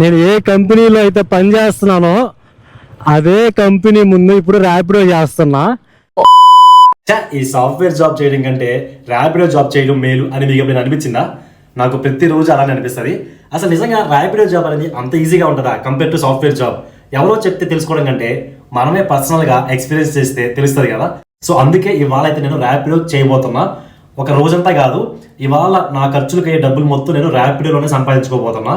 నేను ఏ కంపెనీలో అయితే పని చేస్తున్నానో అదే కంపెనీ ముందు ఇప్పుడు ర్యాపిడో చేస్తున్నా. ఈ సాఫ్ట్వేర్ జాబ్ చేయడం కంటే ర్యాపిడో జాబ్ చేయడం మేలు అని మీకు ఎప్పుడైనా అనిపించిందా? నాకు ప్రతిరోజు అలానే అనిపిస్తుంది. అసలు నిజంగా ర్యాపిడో జాబ్ అనేది అంత ఈజీగా ఉంటుందా కంపేర్ టు సాఫ్ట్వేర్ జాబ్? ఎవరో చెప్తే తెలుసుకోవడం కంటే మనమే పర్సనల్గా ఎక్స్పీరియన్స్ చేస్తే తెలుస్తుంది కదా. సో అందుకే ఇవాళ అయితే నేను ర్యాపిడో చేయబోతున్నా. ఒక రోజంతా కాదు ఇవాళ నా ఖర్చులకు అయ్యే డబ్బులు మొత్తం నేను ర్యాపిడోలోనే సంపాదించుకోబోతున్నా.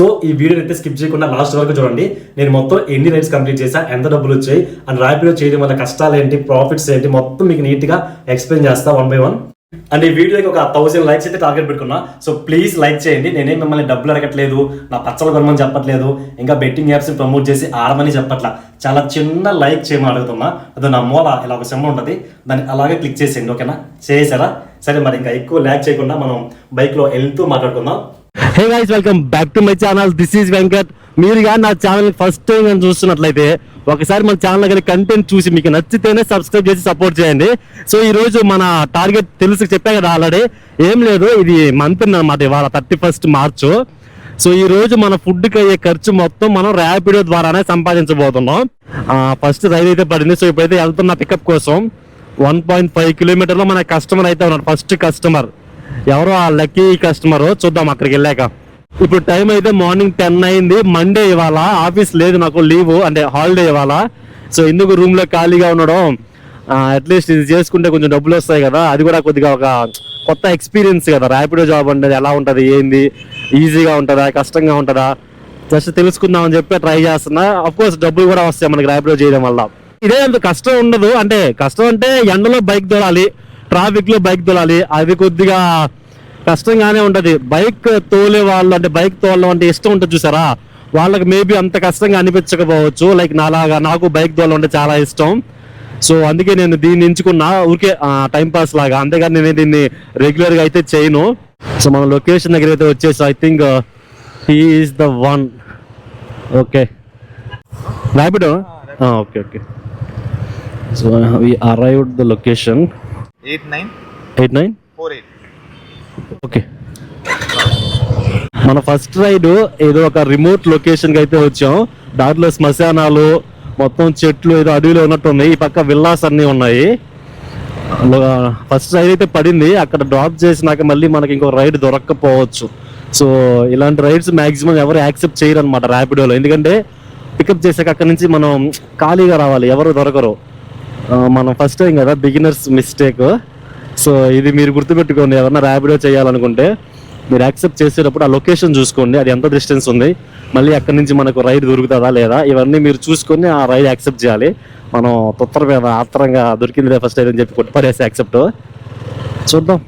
సో ఈ వీడియో అయితే స్కిప్ చేయకుండా లాస్ట్ వరకు చూడండి. నేను మొత్తం ఎన్ని రైడ్స్ కంప్లీట్ చేశా ఎంత డబ్బులు వచ్చాయి అండ్ ర్యాపిడో చేయడం వల్ల కష్టాలు ఏంటి ప్రాఫిట్స్ ఏంటి మొత్తం మీకు నీట్గా ఎక్స్ప్లెయిన్ చేస్తా వన్ బై వన్. అండ్ ఈ వీడియోకి ఒక థౌసండ్ లైక్స్ అయితే టార్గెట్ పెట్టుకున్నా. సో ప్లీజ్ లైక్ చేయండి. నేనే మిమ్మల్ని డబ్బులు అడగట్లేదు నా పచ్చలు కొనమని చెప్పట్లేదు ఇంకా బెట్టింగ్ యాప్స్ ప్రమోట్ చేసి ఆడమని చెప్పట్లా. చాలా చిన్న లైక్ చేయమని అడుగుతున్నా. అది నా మూల ఇలా ఒక సెమ్ ఉంటుంది. దాన్ని అలాగే క్లిక్ చేసేయండి ఓకేనా చేసారా సరే మరి ఇంకా ఎక్కువ ల్యాక్ చేయకుండా మనం బైక్లో వెళ్తూ మాట్లాడుకుందాం. Hey guys welcome back to my channel this is Venkat మీరు కానీ నా ఛానల్ ఫస్ట్ టైం కానీ చూస్తున్నట్లయితే ఒకసారి మన ఛానల్ కానీ కంటెంట్ చూసి మీకు నచ్చితేనే సబ్స్క్రైబ్ చేసి సపోర్ట్ చేయండి. సో ఈ రోజు మన టార్గెట్ తెలుసు చెప్పా కదా ఆల్రెడీ ఏం లేదు ఇది మంత్ అన్నమాట ఇవాళ థర్టీ ఫస్ట్ మార్చు సో ఈ రోజు మన ఫుడ్కి అయ్యే ఖర్చు మొత్తం మనం ర్యాపిడో ద్వారానే సంపాదించబోతున్నాం. ఫస్ట్ రైలు అయితే పడింది. సో ఇప్పుడైతే వెళ్తున్న పికప్ కోసం వన్ పాయింట్ ఫైవ్ కిలోమీటర్లో మన కస్టమర్ అయితే ఉన్నాడు ఫస్ట్ కస్టమర్ ఎవరో ఆ లక్కీ కస్టమర్? చూద్దాం అక్కడికి వెళ్ళాక. ఇప్పుడు టైం అయితే మార్నింగ్ టెన్ అయింది. మండే ఇవాళ ఆఫీస్ లేదు నాకు లీవ్ అంటే హాలిడే ఇవాళ. సో ఎందుకు రూమ్లో ఖాళీగా ఉండడం? అట్లీస్ట్ ఇది చేసుకుంటే కొంచెం డబ్బులు వస్తాయి కదా. అది కూడా కొద్దిగా ఒక కొత్త ఎక్స్పీరియన్స్ కదా. ర్యాపిడో జాబ్ అనేది ఎలా ఉంటుంది ఏంది? ఈజీగా ఉంటుందా? కష్టంగా ఉంటుందా? జస్ట్ తెలుసుకుందాం అని చెప్పి ట్రై చేస్తున్నా. అఫ్కోర్స్ డబ్బులు కూడా వస్తాయి మనకి ర్యాపిడో చేయడం వల్ల. ఇదే అంత కష్టం ఉండదు. అంటే కష్టం అంటే ఎండలో బైక్ దొరాలి ట్రాఫిక్లో బైక్ దొరాలి అది కొద్దిగా కష్టంగానే ఉంటది. బైక్ తోలే వాళ్ళు అంటే బైక్ తోలడం అంటే ఇష్టం ఉంటుంది చూసారా? వాళ్ళకి మేబీ అంత కష్టంగా అనిపించకపోవచ్చు. లైక్ నాలాగా నాకు బైక్ తోలడం అంటే చాలా ఇష్టం. సో అందుకే నేను దీన్ని ఎంచుకున్నా. ఊరికే టైం పాస్ లాగా. అంతేగాని నేను దీన్ని రెగ్యులర్గా అయితే చేయను. సో మన లొకేషన్ దగ్గర అయితే వచ్చేసి I think he's the one okay Rapido okay okay so we arrived the location eight nine eight nine four eight okay మన ఫస్ట్ రైడ్ ఏదో ఒక రిమోట్ లొకేషన్కి అయితే వచ్చాం. దాంట్లో శ్మశానాలు మొత్తం చెట్లు ఏదో అడవిలో ఉన్నట్టు ఉన్నాయి. ఈ పక్క విల్లాస్ అన్ని ఉన్నాయి. ఫస్ట్ రైడ్ అయితే పడింది. అక్కడ డ్రాప్ చేసినాక మళ్ళీ మనకి ఇంకో రైడ్ దొరక్కపోవచ్చు. సో ఇలాంటి రైడ్స్ మాక్సిమం ఎవరు యాక్సెప్ట్ చేయరు అనమాట ర్యాపిడోలో ఎందుకంటే పికప్ చేసాక అక్కడ నుంచి మనం ఖాళీగా రావాలి. ఎవరు దొరకరు. మనం ఫస్ట్ టైం కదా బిగినర్స్ మిస్టేక్ సో ఇది మీరు గుర్తుపెట్టుకోండి ఏదన్నా ర్యాపిడో చేయాలనుకుంటే మీరు యాక్సెప్ట్ చేసేటప్పుడు ఆ లొకేషన్ చూసుకోండి అది ఎంత డిస్టెన్స్ ఉంది మళ్ళీ అక్కడి నుంచి మనకు రైడ్ దొరుకుతుందా లేదా ఇవన్నీ మీరు చూసుకొని ఆ రైడ్ యాక్సెప్ట్ చేయాలి. మనం తొత్తర మీద ఆత్రంగా దొరికింది ఫస్ట్ అని చెప్పి కొట్టుపడేసి యాక్సెప్ట్ చూద్దాం.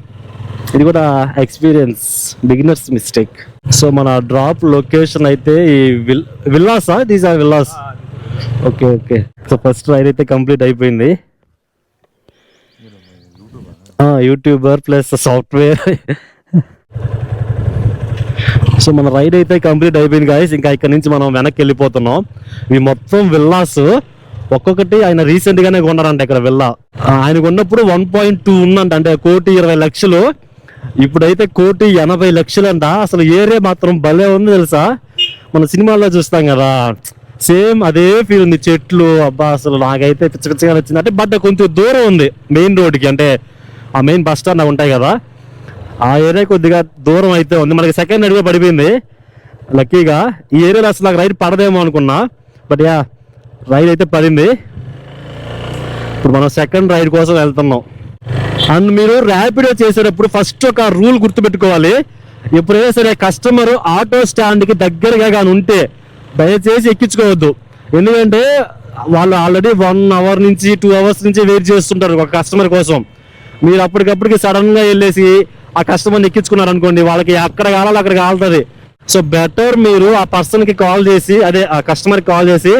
ఇది కూడా ఎక్స్పీరియన్స్ బిగినర్స్ మిస్టేక్ సో మన డ్రాప్ లొకేషన్ అయితే ఈ విల్ విల్లాసా? These are villas. Okay okay. So first ride అయితే కంప్లీట్ అయిపోయింది. YouTuber plus software. సో మన రైడ్ అయితే కంప్లీట్ అయిపోయింది గాయస్ ఇంకా ఇక్కడ నుంచి మనం వెనక్కి వెళ్ళిపోతున్నాం. ఇవి మొత్తం విల్లాస్ ఒక్కొక్కటి ఆయన రీసెంట్ గానే కొన్నారంట ఇక్కడ విల్లా. ఆయనకు ఆయన కొన్నప్పుడు వన్ పాయింట్ టూ ఉందంట అంటే కోటి ఇరవై లక్షలు. ఇప్పుడైతే కోటి ఎనభై లక్షలు అంట అసలు ఏరియా మాత్రం భలే ఉంది తెలుసా? మన సినిమాల్లో చూస్తాం కదా. సేమ్ అదే ఫీల్ ఉంది. చెట్లు అబ్బా అసలు నాకైతే పిచ్చ పిచ్చగా నచ్చింది. అంటే బట్ కొంచెం దూరం ఉంది మెయిన్ రోడ్కి అంటే ఆ మెయిన్ బస్ స్టాండ్ ఉంటాయి కదా. ఆ ఏరియా కొద్దిగా దూరం అయితే ఉంది. మనకి సెకండ్ అడిగే పడిపోయింది. లక్కీగా ఈ ఏరియాలో అసలు నాకు రైడ్ పడదేమో అనుకున్నా. బట్ యా రైడ్ అయితే పడింది. ఇప్పుడు మనం సెకండ్ రైడ్ కోసం వెళ్తున్నాం. అండ్ మీరు ర్యాపిడో చేసేటప్పుడు ఫస్ట్ ఒక రూల్ గుర్తుపెట్టుకోవాలి. ఎప్పుడైనా సరే కస్టమర్ ఆటో స్టాండ్కి దగ్గరగా కానీ ఉంటే దయచేసి ఎక్కించుకోవద్దు. ఎందుకంటే వాళ్ళు ఆల్రెడీ వన్ అవర్ నుంచి టూ అవర్స్ నుంచి వెయిట్ చేస్తుంటారు ఒక కస్టమర్ కోసం. మీరు అప్పటికప్పటికి సడన్గా వెళ్ళేసి ఆ కస్టమర్ని ఎక్కించుకున్నారు అనుకోండి వాళ్ళకి అక్కడ కావాలి అక్కడ కాలుతుంది. సో బెటర్ మీరు ఆ పర్సన్కి కాల్ చేసి అదే ఆ కస్టమర్ కాల్ చేసి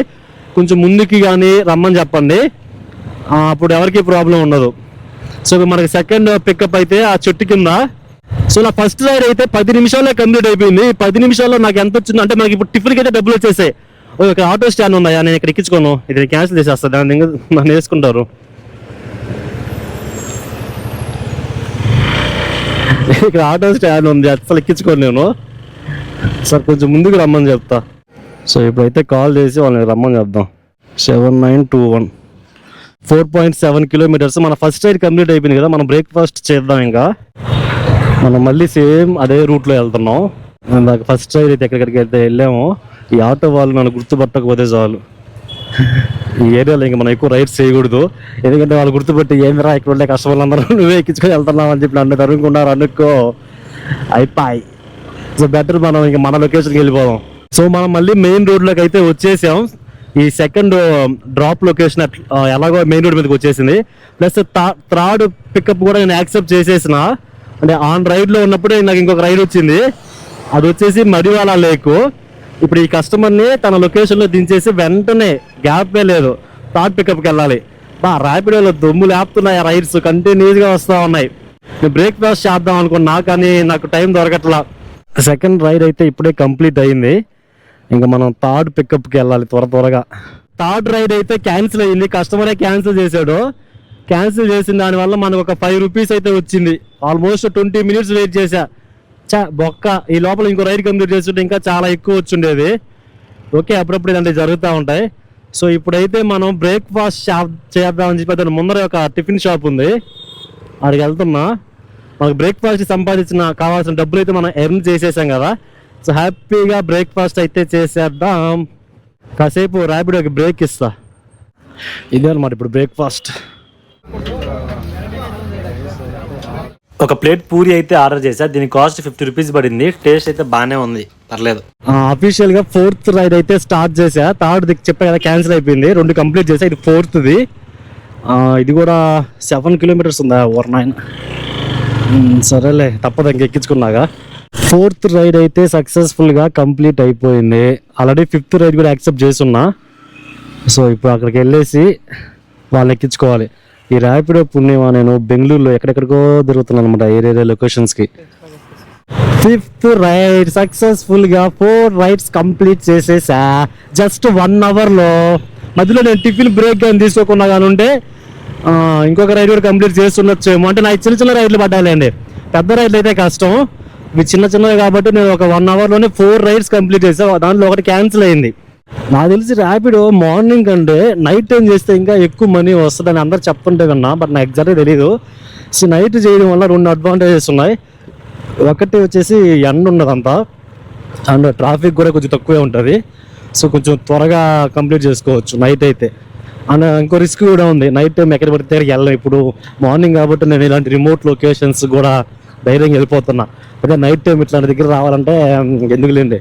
కొంచెం ముందుకి కానీ రమ్మని చెప్పండి. అప్పుడు ఎవరికి ప్రాబ్లం ఉండదు. సో మనకి సెకండ్ పికప్ అయితే ఆ చెట్టు కింద సో నా ఫస్ట్ రైడ్ అయితే పది నిమిషాల్లో కంప్లీట్ అయిపోయింది. పది నిమిషాల్లో నాకు ఎంత వచ్చింది అంటే మనకి ఇప్పుడు టిఫిన్కి అయితే డబ్బులు వచ్చేసాయి. ఓ, ఇక్కడ ఆటో స్టాండ్ ఉన్నాయా? నేను ఇక్కడ ఎక్కించుకోను. ఇది క్యాన్సిల్ చేసేస్తా. దాని నన్ను వేసుకుంటారు. ఇక్కడ ఆటో స్టాండ్ ఉంది. అసలు ఎక్కించుకోను నేను. సార్ కొంచెం ముందుకు రమ్మని చెప్తా. సో ఇప్పుడైతే కాల్ చేసి వాళ్ళని రమ్మని చెప్దాం. Seven nine two one. Four point seven kilometres. మన ఫస్ట్ రైడ్ కంప్లీట్ అయిపోయింది కదా. మనం బ్రేక్ఫాస్ట్ చేద్దాం ఇంకా. మనం మళ్ళీ సేమ్ అదే రూట్లో వెళ్తున్నాం. ఇందాక ఫస్ట్ రైడ్ అయితే ఎక్కడికి అయితే వెళ్ళామో ఈ ఆటో వాళ్ళు నన్ను గుర్తుపట్టకపోతే చాలు. ఈ ఏరియాలో ఇంకా మనం ఎక్కువ రైడ్స్ చేయకూడదు. ఎందుకంటే వాళ్ళు గుర్తుపెట్టి ఏమిరా ఇక్కడ ఉండే కస్టమర్లు నువ్వే ఎక్కించుకొని వెళ్తున్నావు అని చెప్పి నన్ను తరుగుకున్నారు అనుకో. అయిపోయి. సో బెటర్ మనం ఇంకా మన లొకేషన్కి వెళ్ళిపోదాం. సో మనం మళ్ళీ మెయిన్ రోడ్లోకి అయితే వచ్చేసాం. ఈ సెకండ్ డ్రాప్ లొకేషన్ ఎలాగో మెయిన్ రోడ్ మీదకి వచ్చేసింది. ప్లస్ థర్డ్ పికప్ కూడా నేను యాక్సెప్ట్ చేసేసిన. అంటే ఆన్ రైడ్లో ఉన్నప్పుడే నాకు ఇంకొక రైడ్ వచ్చింది. అది వచ్చేసి మడివాల లేకు ఇప్పుడు ఈ కస్టమర్ని తన లొకేషన్లో దించేసి వెంటనే గ్యాప్ లేదు. థర్డ్ పికప్కి వెళ్ళాలి. బా ర్యాపిడోలో దుమ్ములు ఆపుతున్నాయి రైడ్స్ కంటిన్యూస్గా వస్తూ ఉన్నాయి. నేను బ్రేక్ఫాస్ట్ చేద్దాం అనుకున్నా కానీ నాకు టైం దొరకట్లా. సెకండ్ రైడ్ అయితే ఇప్పుడే కంప్లీట్ అయింది. ఇంకా మనం థర్డ్ పికప్కి వెళ్ళాలి త్వర త్వరగా. థర్డ్ రైడ్ అయితే క్యాన్సిల్ అయింది. కస్టమరే క్యాన్సిల్ చేశాడు. క్యాన్సిల్ చేసిన దానివల్ల మనకు ఒక ఫైవ్ రూపీస్ అయితే వచ్చింది. ఆల్మోస్ట్ ట్వంటీ మినిట్స్ వెయిట్ చేశా. చా బొక్క ఈ లోపల ఇంకో రైడ్ కంప్లీట్ చేస్తుంటే ఇంకా చాలా ఎక్కువ వచ్చుండేది. ఓకే అప్పుడప్పుడు ఇలాంటివి జరుగుతూ ఉంటాయి. సో ఇప్పుడైతే మనం బ్రేక్ఫాస్ట్ షాప్ చేద్దామని చెప్పి అతను ముందర ఒక టిఫిన్ షాప్ ఉంది. అక్కడికి వెళ్తున్నా. మనకు బ్రేక్ఫాస్ట్ సంపాదించిన కావాల్సిన డబ్బులు అయితే మనం ఎర్న్ చేసేసాం కదా. సో హ్యాపీగా బ్రేక్ఫాస్ట్ అయితే చేసేద్దాం. కాసేపు ర్యాపిడోకి బ్రేక్ ఇస్తా. ఇదే అనమాట ఇప్పుడు బ్రేక్ఫాస్ట్. ఒక ప్లేట్ పూరి అయితే ఆర్డర్ చేశా. దీని కాస్ట్ ఫిఫ్టీ రూపీస్ పడింది. టేస్ట్ అయితే బాగానే ఉంది. పర్లేదు. అఫీషియల్గా ఫోర్త్ రైడ్ అయితే స్టార్ట్ చేశా. థర్డ్ దిక్ చెప్పా కదా క్యాన్సిల్ అయిపోయింది. రెండు కంప్లీట్ చేసా ఇది ఫోర్త్ది ఇది కూడా సెవెన్ కిలోమీటర్స్ ఉందా? ఓవర్ నైన్ సరేలే తప్పదు ఇంక ఎక్కించుకున్నాగా. ఫోర్త్ రైడ్ అయితే సక్సెస్ఫుల్గా కంప్లీట్ అయిపోయింది. ఆల్రెడీ ఫిఫ్త్ రైడ్ కూడా యాక్సెప్ట్ చేస్తున్నా. సో ఇప్పుడు అక్కడికి వెళ్ళేసి వాళ్ళు ఎక్కించుకోవాలి. ఈ ర్యాపిడో పుణ్యమా నేను బెంగళూరులో ఎక్కడెక్కడికో తిరుగుతున్నాను అనమాట ఏరియా లొకేషన్స్కి ఫిఫ్త్ రైడ్ సక్సెస్ఫుల్గా ఫోర్ రైడ్స్ కంప్లీట్ చేసేసా. జస్ట్ వన్ అవర్లో. మధ్యలో నేను టిఫిన్ బ్రేక్ కానీ తీసుకోకుండా కానీ ఉంటే ఇంకొక రైడ్ కూడా కంప్లీట్ చేస్తుండొచ్చేమో. అంటే నాకు చిన్న చిన్న రైడ్లు పడ్డాలండి పెద్ద రైడ్లు అయితే కష్టం. ఇవి చిన్న చిన్నవి కాబట్టి నేను ఒక వన్ అవర్లోనే ఫోర్ రైడ్స్ కంప్లీట్ చేసా. దాంట్లో ఒకటి క్యాన్సిల్ అయింది. నాకు తెలిసి ర్యాపిడో మార్నింగ్ కంటే నైట్ టైం చేస్తే ఇంకా ఎక్కువ మనీ వస్తుందని అందరు చెప్పుంటే కన్నా బట్ నాకు ఎగ్జాక్ట్గా తెలియదు సో నైట్ చేయడం వల్ల రెండు అడ్వాంటేజెస్ ఉన్నాయి. ఒకటి వచ్చేసి ఎండ ఉండదంతా అండ్ ట్రాఫిక్ కూడా కొంచెం తక్కువే ఉంటుంది. సో కొంచెం త్వరగా కంప్లీట్ చేసుకోవచ్చు నైట్ అయితే. అండ్ ఇంకో రిస్క్ కూడా ఉంది. నైట్ టైం ఎక్కడ పడితే అక్కడికి వెళ్ళాం ఇప్పుడు మార్నింగ్ కాబట్టి నేను ఇలాంటి రిమోట్ లొకేషన్స్ కూడా ధైర్యంగా వెళ్ళిపోతున్నా. అదే నైట్ టైం ఇట్లాంటి దగ్గర రావాలంటే ఎందుకు లేండి?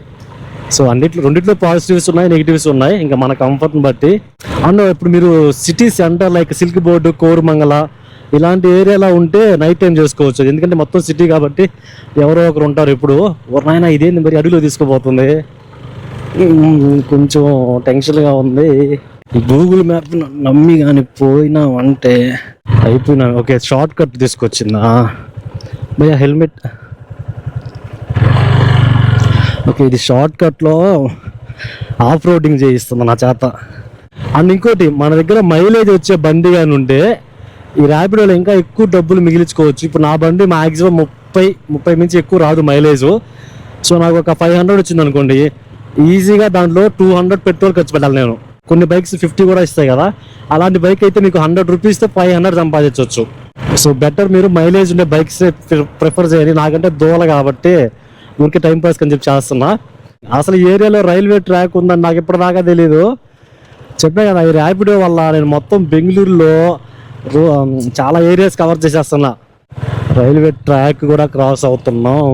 సో అన్నిట్లో రెండిట్లో పాజిటివ్స్ ఉన్నాయి నెగిటివ్స్ ఉన్నాయి. ఇంకా మన కంఫర్ట్ని బట్టి. అండ్ ఇప్పుడు మీరు city centre like Silk Board Koramangala ఇలాంటి ఏరియాలో ఉంటే నైట్ టైం చేసుకోవచ్చు. ఎందుకంటే మొత్తం సిటీ కాబట్టి ఎవరో ఒకరు ఉంటారు ఇప్పుడు. ఎవరినైనా ఇదేంది మరి అడుగులో తీసుకుపోతుంది? కొంచెం టెన్షన్గా ఉంది. గూగుల్ మ్యాప్ నమ్మి కానీ పోయినా అంటే అయిపోయినా ఓకే షార్ట్ కట్ తీసుకొచ్చిందా? భయ హెల్మెట్ ఓకే ఇది షార్ట్ కట్లో ఆఫ్ రోడింగ్ చేయిస్తుంది నా చేత. అండ్ ఇంకోటి మన దగ్గర మైలేజ్ వచ్చే బండి కానీ ఉంటే ఈ ర్యాపిడోలో ఇంకా ఎక్కువ డబ్బులు మిగిలించుకోవచ్చు. ఇప్పుడు నా బండి మాక్సిమం ముప్పై ముప్పై మించి ఎక్కువ రాదు మైలేజ్ సో నాకు ఒక ఫైవ్ హండ్రెడ్ వచ్చింది అనుకోండి ఈజీగా దాంట్లో టూ హండ్రెడ్ పెట్రోల్ ఖర్చు పెట్టాలి నేను. కొన్ని బైక్స్ ఫిఫ్టీ కూడా ఇస్తాయి కదా అలాంటి బైక్ అయితే మీకు హండ్రెడ్ రూపీస్తో ఫైవ్ హండ్రెడ్ సంపాదించవచ్చు. సో బెటర్ మీరు మైలేజ్ ఉండే బైక్స్ ప్రిఫర్ చేయండి. నాకంటే దూల కాబట్టి ఊరికే టైం పాస్ అని చెప్పి చేస్తున్నా. అసలు ఈ ఏరియాలో రైల్వే ట్రాక్ ఉందని నాకు ఇప్పటిదాకా తెలీదు. చెప్పా కదా ఈ ర్యాపిడో వల్ల నేను మొత్తం బెంగళూరులో చాలా ఏరియాస్ కవర్ చేసేస్తున్నా. రైల్వే ట్రాక్ కూడా క్రాస్ అవుతున్నాం.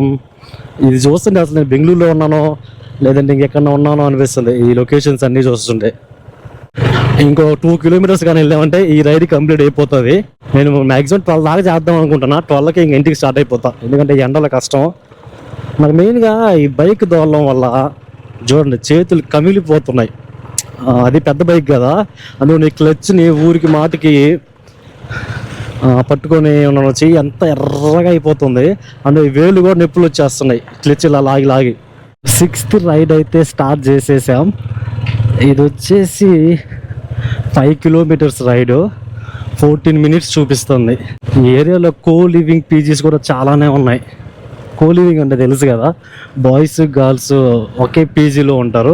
ఇది చూస్తుంటే అసలు నేను బెంగళూరులో ఉన్నానో లేదంటే ఇంకెక్కడ ఉన్నానో అనిపిస్తుంది. ఈ లొకేషన్స్ అన్నీ చూస్తుంటే. ఇంకో టూ కిలోమీటర్స్ కానీ వెళ్ళామంటే ఈ రైడ్ కంప్లీట్ అయిపోతుంది. నేను మాక్సిమం ట్వెల్వ్ దాకా చేద్దాం అనుకుంటున్నా. ట్వెల్వ్కి ఇంక ఇంటికి స్టార్ట్ అయిపోతా. ఎందుకంటే ఎండలో ఎండల కష్టం. మరి మెయిన్గా ఈ బైక్ దోలడం వల్ల చూడండి చేతులు కమిలిపోతున్నాయి. అది పెద్ద బైక్ కదా. అందులో నీ క్లచ్ని ఊరికి మాటికి పట్టుకొని ఉన్న చెయ్యి అంత ఎర్రగా అయిపోతుంది. అందులో వేలు కూడా నొప్పులు వచ్చేస్తున్నాయి. క్లచ్ ఇలా లాగి లాగి. సిక్స్త్ రైడ్ అయితే స్టార్ట్ చేసేసాం. ఇది వచ్చేసి five kilometres ride fourteen minutes చూపిస్తుంది. ఈ ఏరియాలో కో లివింగ్ పీజీస్ కూడా చాలానే ఉన్నాయి. కోలివింగ్ అంటే తెలుసు కదా. బాయ్స్ గర్ల్స్ ఒకే పీజీలో ఉంటారు.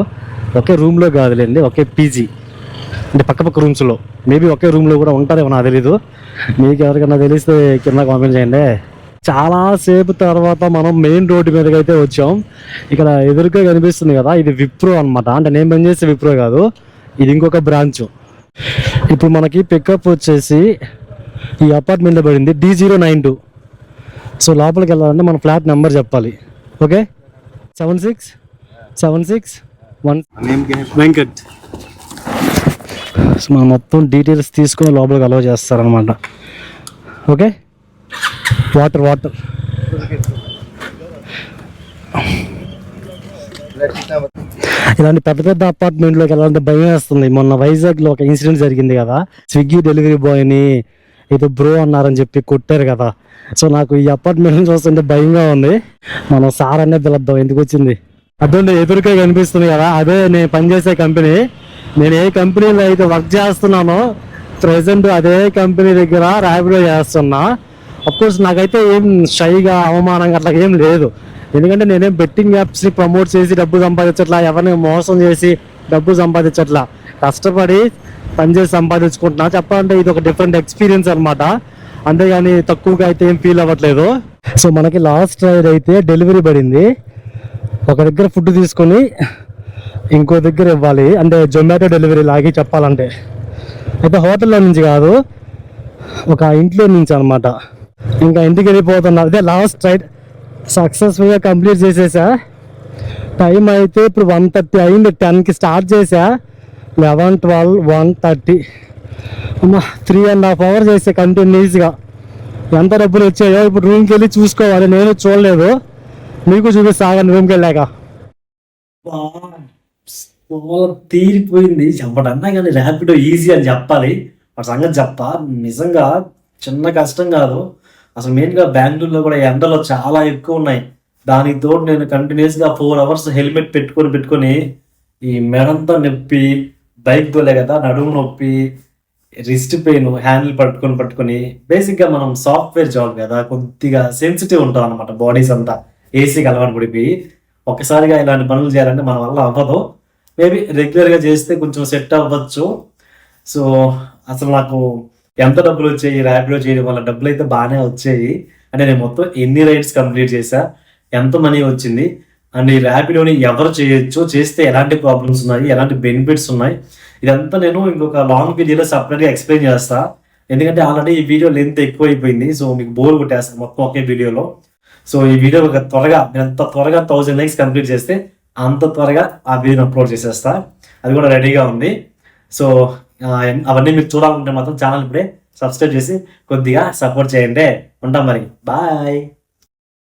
ఒకే రూమ్లో కాదులేండి ఒకే పీజీ అంటే పక్క పక్క రూమ్స్లో మేబీ ఒకే రూమ్లో కూడా ఉంటారేమో నాకు తెలీదు. మీకు ఎవరికైనా తెలిస్తే కింద కామెంట్ చేయండి. చాలా సేపు తర్వాత మనం మెయిన్ రోడ్డు మీదకి అయితే వచ్చాం. ఇక్కడ ఎదురుగా కనిపిస్తుంది కదా ఇది విప్రో అన్నమాట. అంటే నేను పనిచేసే విప్రో కాదు ఇది ఇంకొక బ్రాంచ్. ఇప్పుడు మనకి పికప్ వచ్చేసి ఈ అపార్ట్మెంట్లో పడింది D zero nine two so లోపలికి వెళ్ళాలంటే మన ఫ్లాట్ నెంబర్ చెప్పాలి. Okay? Seven six seven six one Venkat. So మనం మొత్తం డీటెయిల్స్ తీసుకొని లోపలికి అలౌ చేస్తారనమాట ఓకే? Water water. ఇలాంటి పెద్ద పెద్ద అపార్ట్మెంట్లోకి వెళ్ళాలంటే భయం వేస్తుంది. మొన్న వైజాగ్లో ఒక ఇన్సిడెంట్ జరిగింది కదా. స్విగ్గీ డెలివరీ బాయ్ని ఏదో బ్రో అన్నారని చెప్పి కొట్టారు కదా. సో నాకు ఈ అపార్ట్మెంట్ చూస్తుంటే భయంగా ఉంది. మనం సార్ అనే పిలుద్దాం ఎందుకు వచ్చింది? అదే ఎదురుకే కనిపిస్తుంది కదా అదే నేను పనిచేసే కంపెనీ. నేను ఏ కంపెనీలో అయితే వర్క్ చేస్తున్నానో ప్రజెంట్ అదే కంపెనీ దగ్గర ర్యాపిడో చేస్తున్నా. కోర్స్ నాకైతే ఏం షైగా అవమానంగా అట్లా ఏం లేదు. ఎందుకంటే నేనేం బెట్టింగ్ యాప్స్ని ప్రమోట్ చేసి డబ్బు సంపాదించట్లా ఎవరిని మోసం చేసి డబ్బు సంపాదించట్లా కష్టపడి పనిచేసి సంపాదించుకుంటున్నా. చెప్పాలంటే ఇది ఒక డిఫరెంట్ ఎక్స్పీరియన్స్ అనమాట అంతేగాని తక్కువగా అయితే ఏం ఫీల్ అవ్వట్లేదు. సో మనకి లాస్ట్ రైడ్ అయితే డెలివరీ పడింది. ఒక దగ్గర ఫుడ్ తీసుకొని ఇంకో దగ్గర ఇవ్వాలి. అంటే జొమాటో డెలివరీ లాగి చెప్పాలంటే. అయితే హోటల్లో నుంచి కాదు ఒక ఇంట్లో నుంచి అనమాట ఇంకా ఇంటికి వెళ్ళిపోతున్నా. అదే లాస్ట్ రైడ్ సక్సెస్ఫుల్గా కంప్లీట్ చేసేసా. టైం అయితే ఇప్పుడు వన్ థర్టీ అయింది. టెన్కి స్టార్ట్ చేసా. Eleven twelve one thirty. అమ్మా త్రీ అండ్ హాఫ్ అవర్ చేస్తే కంటిన్యూస్గా ఎంత డబ్బులు వచ్చాయో ఇప్పుడు రూమ్కి వెళ్ళి చూసుకోవాలి. నేను చూడలేదు. మీకు చూపిస్తాను రూమ్కి వెళ్ళాక. తీరిపోయింది. చెప్పడన్నా కానీ ర్యాపిడో ఈజీ అని చెప్పాలి. వాటి సంగతి చెప్ప. నిజంగా చిన్న కష్టం కాదు. అసలు మెయిన్గా బెంగళూరులో కూడా ఎండలు చాలా ఎక్కువ ఉన్నాయి. దానికి తోడు నేను కంటిన్యూస్గా ఫోర్ అవర్స్ హెల్మెట్ పెట్టుకొని పెట్టుకొని ఈ మెడంతా నొప్పి బైక్ తోలే కదా నడుము నొప్పి రిస్ట్ పెయిన్ హ్యాండిల్ పట్టుకొని పట్టుకొని బేసిక్గా మనం సాఫ్ట్వేర్ జాబ్ కదా కొద్దిగా సెన్సిటివ్ ఉంటాం అనమాట బాడీస్ అంతా. ఏసీకి అలవాటు పడిపోయి ఒక్కసారిగా ఇలాంటి పనులు చేయాలంటే మన వల్ల అవ్వదు. మేబీ రెగ్యులర్గా చేస్తే కొంచెం సెట్ అవ్వచ్చు. సో అసలు నాకు ఎంత డబ్బులు వచ్చాయి ర్యాపిడో చేయడం వల్ల డబ్బులు అయితే బాగానే వచ్చాయి. అంటే నేను మొత్తం ఎన్ని రైడ్స్ కంప్లీట్ చేశా ఎంత మనీ వచ్చింది అండ్ ఈ ర్యాపిడోని ఎవరు చేయొచ్చు చేస్తే ఎలాంటి ప్రాబ్లమ్స్ ఉన్నాయి ఎలాంటి బెనిఫిట్స్ ఉన్నాయి ఇదంతా నేను ఇంకొక లాంగ్ వీడియోలో సపరేట్గా ఎక్స్ప్లెయిన్ చేస్తా. ఎందుకంటే ఆల్రెడీ ఈ వీడియో లెంత్ ఎక్కువ అయిపోయింది సో మీకు బోర్ కొట్టేస్తాను మొత్తం ఒకే వీడియోలో సో ఈ వీడియో ఒక త్వరగా నేను ఎంత త్వరగా థౌసండ్ లైక్స్ కంప్లీట్ చేస్తే అంత త్వరగా ఆ వీడియోని అప్లోడ్ చేసేస్తా. అది కూడా రెడీగా ఉంది. సో అవన్నీ మీరు చూడాలంటే మాత్రం ఛానల్ ఇప్పుడే సబ్స్క్రైబ్ చేసి కొద్దిగా సపోర్ట్ చేయండి. ఉంటాం మరి. బాయ్